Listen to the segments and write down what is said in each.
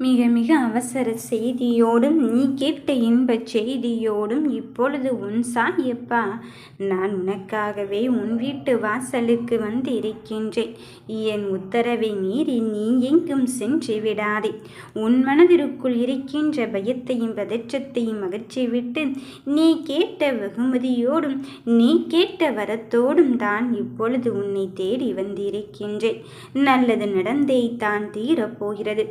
மிக மிக அவசர செய்தியோடும் நீ கேட்ட இன்பச் செய்தியோடும் இப்பொழுது உன் சாயப்பா நான் உனக்காகவே உன் வீட்டு வாசலுக்கு வந்து இருக்கின்றேன் என் உத்தரவை மீறி நீ எங்கும் சென்று விடாதே. உன் மனதிற்குள் இருக்கின்ற பயத்தையும் பதற்றத்தையும் அகற்றிவிட்டு நீ கேட்ட வெகுமதியோடும் நீ கேட்ட வரத்தோடும் தான் இப்பொழுது உன்னை தேடி வந்திருக்கின்றேன். நல்லது நடந்தே தான் தீரப்போகிறது.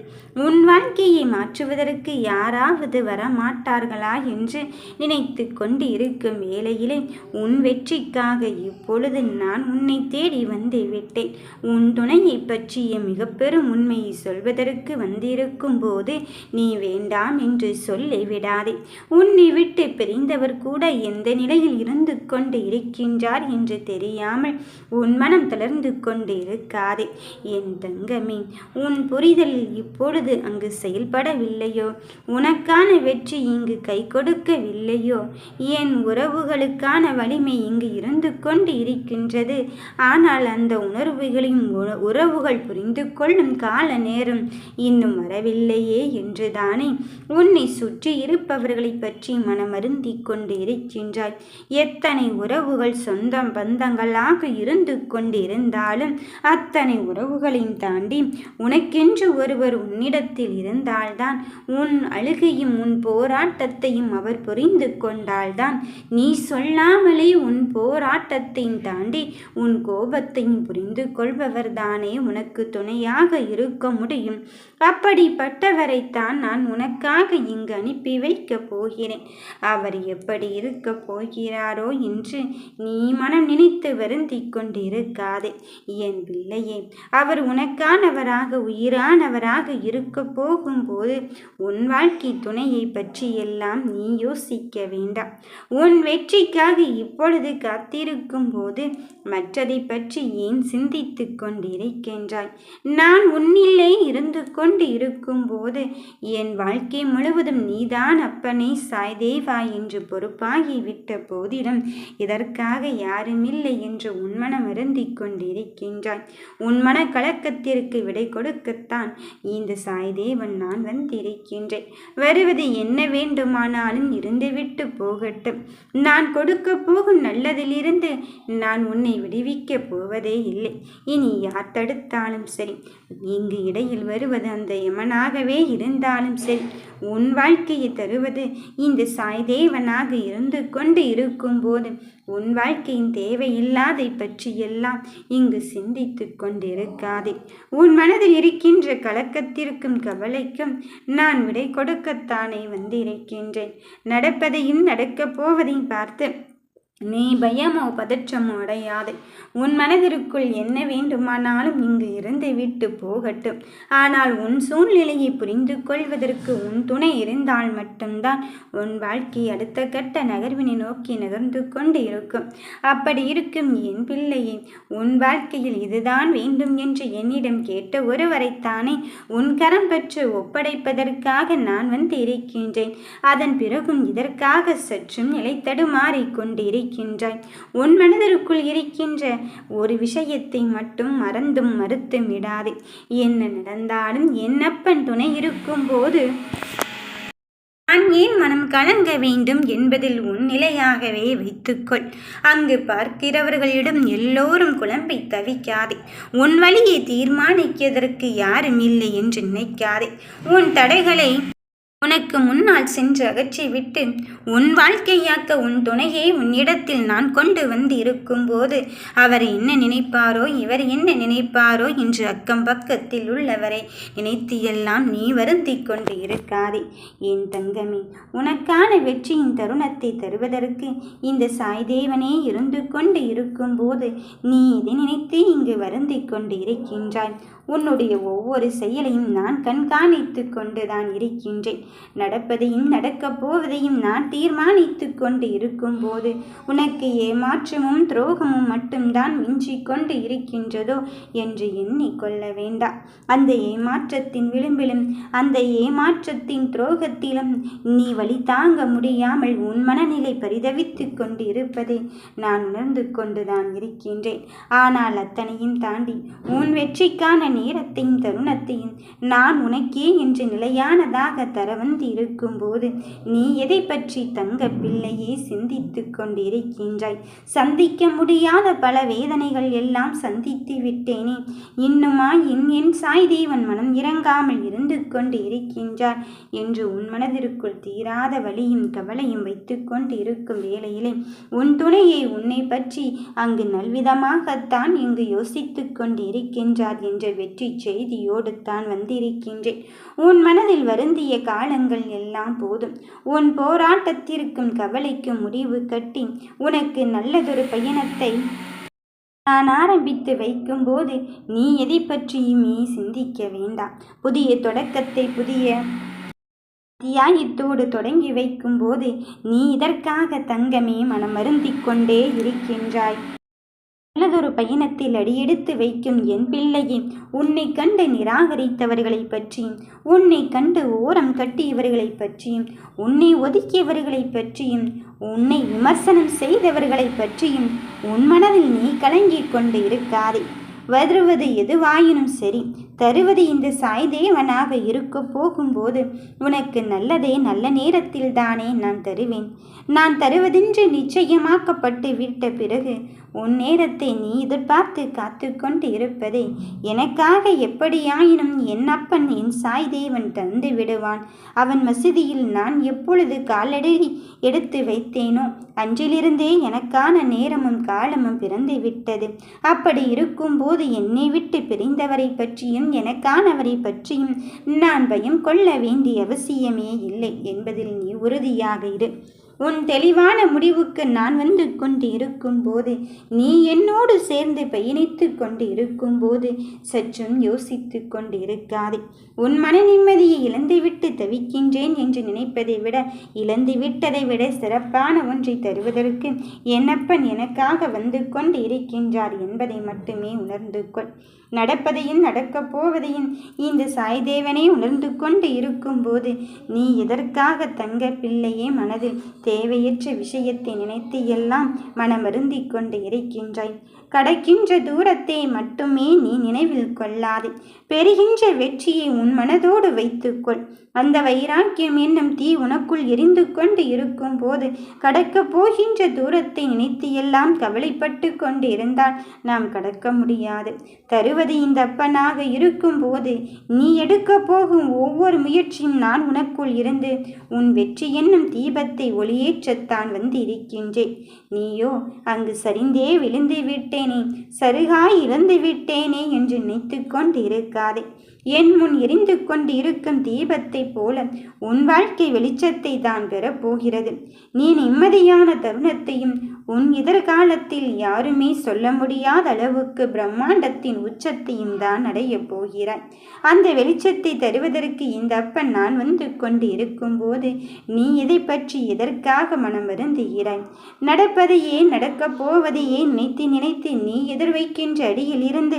உன் வாழ்க்கையை மாற்றுவதற்கு யாராவது வரமாட்டார்களா என்று நினைத்து கொண்டு இருக்கும் வேளையிலே உன் வெற்றிக்காக இப்பொழுது நான் உன்னை தேடி வந்து விட்டேன். உன் துணையை பற்றிய மிக பெரும் உண்மையை சொல்வதற்கு வந்திருக்கும் போது நீ வேண்டாம் என்று சொல்லி விடாதே. உன்னை விட்டு பிரிந்தவர் கூட எந்த நிலையில் இருந்து கொண்டு இருக்கின்றார் என்று தெரியாமல் உன் மனம் தளர்ந்து கொண்டு இருக்காதே. என் தங்கமே உன் புரிதலில் இப்பொழுது அங்கு செயல்படவில்லையோ? உனக்கான வெற்றி இங்கு கை கொடுக்கவில்லையோ? என் உறவுகளுக்கான வலிமை இங்கு இருந்து கொண்டு இருக்கின்றது ஆனால் அந்த உணர்வுகளையும் உற- உறவுகள் புரிந்து கொள்ளும் கால நேரம் இன்னும் வரவில்லையே என்றுதானே? உன்னை சுற்றி இருப்பவர்களை பற்றி மனமருந்தி கொண்டு இருக்கின்றாய். எத்தனை உறவுகள் சொந்தம் பந்தங்களாக இருந்து கொண்டிருந்தாலும் அத்தனை உறவுகளையும் தாண்டி உனக்கென்று ஒருவர் உன்னிடத்தில் இருந்தால்தான். உன் அழுகையும் உன் போராட்டத்தையும் அவர் புரிந்து கொண்டால்தான். நீ சொல்லாமலே உன் போராட்டத்தையும் தாண்டி உன் கோபத்தையும் புரிந்து கொள்பவர்தானே உனக்கு துணையாக இருக்க முடியும். அப்படிப்பட்டவரைத்தான் நான் உனக்காக இங்கு அனுப்பி வைக்கப் போகிறேன். அவர் எப்படி இருக்கப் போகிறாரோ என்று நீ மனம் நினைத்து வருந்திக் கொண்டிருக்காதே. என் பிள்ளையே அவர் உனக்கானவராக உயிரானவராக இருக்கப் போகும்போது உன் வாழ்க்கை துணையை பற்றி எல்லாம் நீ யோசிக்க வேண்டாம். உன் வெற்றிக்காக இப்பொழுது காத்திருக்கும் போது மற்றதை பற்றி ஏன் சிந்தித்து கொண்டிருக்கின்றாய்? நான் உன்னிலே இருந்து கொண்டு இருக்கும்போது என் வாழ்க்கை முழுவதும் நீதான் அப்பனே சாய்தேவா என்று பொறுப்பாகி விட்ட போதிலும் இதற்காக யாருமில்லை என்று உன்மனம் அருந்திக் கொண்டிருக்கின்றாய். உன் மன கலக்கத்திற்கு விடை கொடுக்கத்தான் இந்த சாய்தேவன் நான் வந்திருக்கின்றேன். வருவது என்ன வேண்டுமானாலும் இருந்துவிட்டு போகட்டும். நான் கொடுக்க போகும் நல்லதிலிருந்து நான் உன்னை விடுவிக்கப் போவதே இல்லை. இனி யார் தடுத்தாலும் சரி இங்கு இடையில் வருவது அந்த யமனாகவே இருந்தாலும் சரி உன் வாழ்க்கையை தருவது இந்த சாய்தேவனாக இருந்து கொண்டு இருக்கும்போது உன் வாழ்க்கையின் தேவையில்லாதை பற்றியெல்லாம் இங்கு சிந்தித்து கொண்டிருக்காதே. உன் மனதில் இருக்கின்ற கலக்கத்திற்கும் கவலைக்கும் நான் விடை கொடுக்கத்தானே வந்திருக்கின்றேன். நடப்பதையும் நடக்கப் போவதையும் பார்த்து நீ பயமோ பதற்றமோ அடையாதே. உன் மனதிற்குள் என்ன வேண்டுமானாலும் இங்கு இருந்து விட்டு போகட்டும். ஆனால் உன் சூழ்நிலையை புரிந்து கொள்வதற்கு உன் துணை இருந்தால் மட்டும்தான் உன் வாழ்க்கை அடுத்த கட்ட நகர்வினை நோக்கி நகர்ந்து கொண்டு இருக்கும். அப்படி இருக்கும் என் பிள்ளையே உன் வாழ்க்கையில் இதுதான் வேண்டும் என்று என்னிடம் கேட்ட ஒருவரைத்தானே உன் கரம் பெற்று ஒப்படைப்பதற்காக நான் வந்து இருக்கின்றேன். அதன் பிறகும் இதற்காக சற்றும் நிலை தடுமாறிக் கொண்டிருக்கின்றாய் உன் மனதிற்குள் இருக்கின்ற ஒரு விஷயத்தை மட்டும் மறந்தும் மறுத்தும் விடாதே. என்ன நடந்தாலும் என்னப்பன் துணை இருக்கும்போது நான் ஏன் மனம் கலங்க வேண்டும் என்பதில் உன் நிலையாகவே வைத்துக்கொள். அங்கு பார்க்கிறவர்களிடம் எல்லோரும் குழம்பை தவிக்காதே. உன் வழியை தீர்மானிக்கிறதற்கு யாரும் இல்லை என்று நினைக்காதே. உன் தடைகளை உனக்கு முன்னால் சென்று அகற்றி விட்டு உன் வாழ்க்கையாக்க உன் துணையை உன்னிடத்தில் நான் கொண்டு வந்து இருக்கும்போது அவர் என்ன நினைப்பாரோ இவர் என்ன நினைப்பாரோ என்று அக்கம் பக்கத்தில் உள்ளவரை நினைத்து எல்லாம் நீ வருந்திக் கொண்டு இருக்காதே. என் தங்கமே உனக்கான வெற்றியின் தருணத்தை தருவதற்கு இந்த சாய்தேவனே இருந்து கொண்டு இருக்கும்போது நீ இதை நினைத்து இங்கு வருந்தி கொண்டு இருக்கின்றாய்? உன்னுடைய ஒவ்வொரு செயலையும் நான் கண்காணித்து கொண்டுதான் இருக்கின்றேன். நடப்பதையும் நடக்கப் போவதையும் நான் தீர்மானித்து கொண்டு இருக்கும்போது உனக்கு ஏமாற்றமும் துரோகமும் மட்டும்தான் மிஞ்சிக் கொண்டு இருக்கின்றதோ என்று எண்ணிக்கொள்ள வேண்டாம். அந்த ஏமாற்றத்தின் விளிம்பிலும் அந்த ஏமாற்றத்தின் துரோகத்திலும் நீ வழி தாங்க முடியாமல் உன் மனநிலை பரிதவித்து கொண்டு இருப்பதை நான் உணர்ந்து கொண்டுதான் இருக்கின்றேன். ஆனால் அத்தனையும் தாண்டி உன் வெற்றிக்கான நேரத்தையும் தருணத்தையும் நான் உனக்கே என்று நிலையானதாக தர வந்திருக்கும்போது நீ எதை பற்றி தங்க பிள்ளையே சிந்தித்து கொண்டிருக்கின்றாய்? சந்திக்க முடியாத பல வேதனைகள் எல்லாம் சந்தித்து விட்டேனே. இன்னுமா என் என் சாய் தேவன் மனம் இறங்காமல் இருந்து கொண்டு இருக்கின்றார் என்று உன் மனதிற்குள் தீராத வழியும் கவலையும் வைத்து கொண்டு இருக்கும் வேளையிலே உன் துணையை உன்னை பற்றி அங்கு நல்விதமாகத்தான் இங்கு யோசித்து கொண்டு இருக்கின்றார் என்ற வெற்றி செய்தியோடு தான் வந்திருக்கின்றேன். உன் மனதில் வருந்திய காலங்கள் எல்லாம் போதும். உன் போராட்டத்திற்கும் கவலைக்கும் முடிவு கட்டி உனக்கு நல்லதொரு பயணத்தை நான் ஆரம்பித்து வைக்கும்போது நீ எதை பற்றியுமே சிந்திக்க வேண்டாம். புதிய தொடக்கத்தை புதிய தியாயத்தோடு தொடங்கி வைக்கும்போது நீ இதற்காக தங்கமே மனம் வருந்திக் கொண்டே இருக்கின்றாய். நல்லதொரு பயணத்தில் அடியெடுத்து வைக்கும் என் பிள்ளையே உன்னை கண்டு நிராகரித்தவர்களை பற்றியும் உன்னை கண்டு ஓரம் கட்டியவர்களை பற்றியும் உன்னை ஒதுக்கியவர்களை பற்றியும் உன்னை விமர்சனம் செய்தவர்களை பற்றியும் உன் மனதில் நீ கலங்கிக் கொண்டு இருக்காதே. வருவது எதுவாயினும் சரி தருவது இந்த சாய்தேவனாக இருக்க போகும்போது உனக்கு நல்லதே நல்ல நேரத்தில் தானே நான் தருவேன். நான் தருவதென்று நிச்சயமாக்கப்பட்டு விட்ட பிறகு உன் நேரத்தை நீ எதிர்பார்த்து காத்து கொண்டு இருப்பதை எனக்காக எப்படியாயினும் என் அப்பன் என் சாய் தேவன் தந்து விடுவான். அவன் மசூதியில் நான் எப்பொழுது காலடி எடுத்து வைத்தேனோ அன்றிலிருந்தே எனக்கான நேரமும் காலமும் பிறந்து விட்டது அப்படி இருக்கும்போது என்னை விட்டு பிரிந்தவரை பற்றியும் எனக்கானவரை பற்றியும் நான் பயம் கொள்ள வேண்டிய அவசியமே இல்லை என்பதில் நீ உறுதியாக இரு. உன் தெளிவான முடிவுக்கு நான் வந்து கொண்டு இருக்கும்போது நீ என்னோடு சேர்ந்து பயணித்து கொண்டு இருக்கும்போது சற்றும் யோசித்து கொண்டு இருக்காதே உன் மன நிம்மதியை இழந்துவிட்டு தவிக்கின்றேன் என்று நினைப்பதை விட இழந்து விட்டதை விட சிறப்பான ஒன்றை தருவதற்கு என்னப்பன் எனக்காக வந்து கொண்டு இருக்கின்றார் என்பதை மட்டுமே உணர்ந்து கொள். நடப்பதையும் நடக்கப் போவதையும் இந்த சாய்தேவனை உணர்ந்து கொண்டு இருக்கும்போது நீ எதற்காக தங்க பிள்ளையே மனதில் தேவையற்ற விஷயத்தை நினைத்து எல்லாம் மனமருந்தி கொண்டு இருக்கின்றாய்? கடக்கின்ற தூரத்தை மட்டுமே நீ நினைவில் கொள்ளாதே. பெறுகின்ற வெற்றியை உன் மனதோடு வைத்துக்கொள். அந்த வைராக்கியம் என்னும் தீ உனக்குள் எரிந்து கொண்டு இருக்கும் போது கடக்கப் போகின்ற தூரத்தை நினைத்து எல்லாம் கவலைப்பட்டு கொண்டு இருந்தால் நாம் கடக்க முடியாது. தருவது இந்த அப்பனாக இருக்கும் போது நீ எடுக்க போகும் ஒவ்வொரு முயற்சியும் நான் உனக்குள் இருந்து உன் வெற்றி என்னும் தீபத்தை ஒளியேற்றத்தான் வந்து இருக்கின்றேன் நீயோ அங்கு சரிந்தே விழுந்து விட்டேன். சருகாய் இழந்து விட்டேனே என்று நினைத்து கொண்டிருக்காதே. என் முன் எரிந்து கொண்டு இருக்கும் தீபத்தைப் போல உன் வாழ்க்கை வெளிச்சத்தை தான் பெறப்போகிறது நீ நிம்மதியான தருணத்தையும் உன் எதிர்காலத்தில் யாருமே சொல்ல முடியாத அளவுக்கு பிரம்மாண்டத்தின் உச்சத்தையும் தான் அடையப் போகிறாய். அந்த வெளிச்சத்தை தருவதற்கு இந்த அப்பன் நான் வந்து கொண்டு இருக்கும்போது நீ இதை பற்றி எதற்காக மனம் வருந்துகிறாய்? நடப்பதையே நடக்கப் போவதையே நினைத்து நினைத்து நீ எதிர்வைக்கின்ற அடியில் இருந்து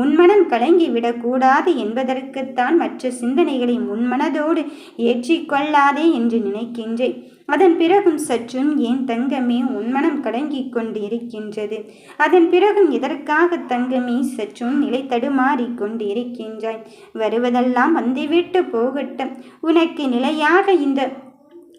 உன் மனம் கலங்கிவிடக்கூடாது என்பதற்குத்தான் மற்ற சிந்தனைகளை முன்மனதோடு ஏற்றிக்கொள்ளாதே என்று நினைக்கின்றேன். அதன் பிறகும் சற்றும் ஏன் தங்கமே உன்மனம் கடங்கிக் கொண்டிருக்கின்றது. அதன் பிறகும் எதற்காக தங்கமே சற்றும் நிலை தடுமாறி கொண்டு இருக்கின்றாய் வருவதெல்லாம் வந்துவிட்டு போகட்டும். உனக்கு நிலையாக இந்த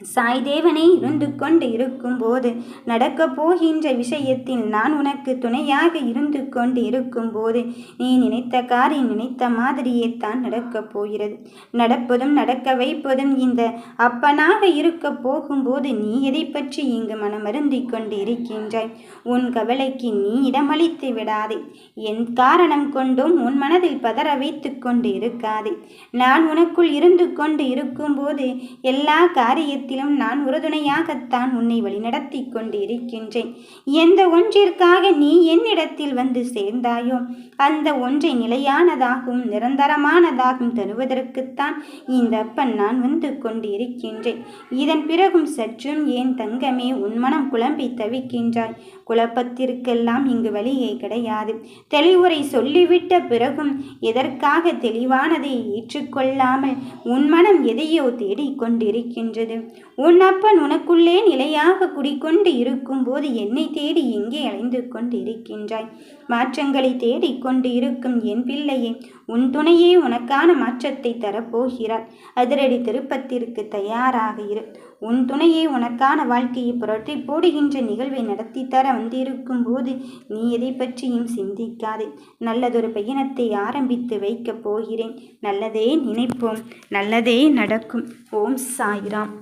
சாய்தேவனே இருந்து கொண்டு இருக்கும்போது நடக்கப் போகின்ற விஷயத்தில் நான் உனக்கு துணையாக இருந்து கொண்டு இருக்கும்போது நீ நினைத்த காரியம் நினைத்த மாதிரியே தான் நடக்கப் போகிறது. நடப்பதும் நடக்க வைப்பதும் இந்த அப்பனாக இருக்க போகும்போது நீ எதை பற்றி இங்கு மனமருந்தி கொண்டு இருக்கின்றாய் உன் கவலைக்கு நீ இடமளித்து விடாதே. என் காரணம் கொண்டும் உன் மனதில் பதற வைத்து கொண்டு இருக்காதே. நான் உனக்குள் இருந்து கொண்டு இருக்கும்போது எல்லா காரியத்தையும் விஷயத்திலும் நான் உறுதுணையாகத்தான் உன்னை வழிநடத்தி கொண்டு இருக்கின்றேன் எந்த ஒன்றிற்காக நீ என்னிடத்தில் வந்து சேர்ந்தாயோ அந்த ஒன்றை நிலையானதாகவும் நிரந்தரமானதாகவும் தருவதற்குத்தான் இந்த அப்பன் நான் வந்து கொண்டு இருக்கின்றேன் இதன் பிறகும் சற்றும் ஏன் தங்கமே உன் மனம் குழம்பி தவிக்கின்றாய்? குழப்பத்திற்கெல்லாம் இங்கு வழியே கிடையாது. தெளிவுரை சொல்லிவிட்ட பிறகும் எதற்காக தெளிவானதை ஏற்றுக்கொள்ளாமல் உன் மனம் எதையோ தேடிக்கொண்டிருக்கின்றது உன் அப்பன் உனக்குள்ளே நிலையாக குடிக்கொண்டு இருக்கும்போது என்னை தேடி எங்கே அலைந்து கொண்டிருக்கின்றாய்? மாற்றங்களை தேடிக்கொண்டு இருக்கும் என் பிள்ளையே உன் துணையே உனக்கான மாற்றத்தை தரப்போகிறார் அதிரடி திருப்பத்திற்கு தயாராக இரு. உன் துணையே உனக்கான வாழ்க்கையை புரட்டி போடுகின்ற நிகழ்வை நடத்தி தர வந்திருக்கும் போது நீ எதை பற்றியும் சிந்திக்காதே. நல்லதொரு பயணத்தை ஆரம்பித்து வைக்கப் போகிறேன். நல்லதே நினைப்போம். நல்லதே நடக்கும். ஓம் சாய்ராம்.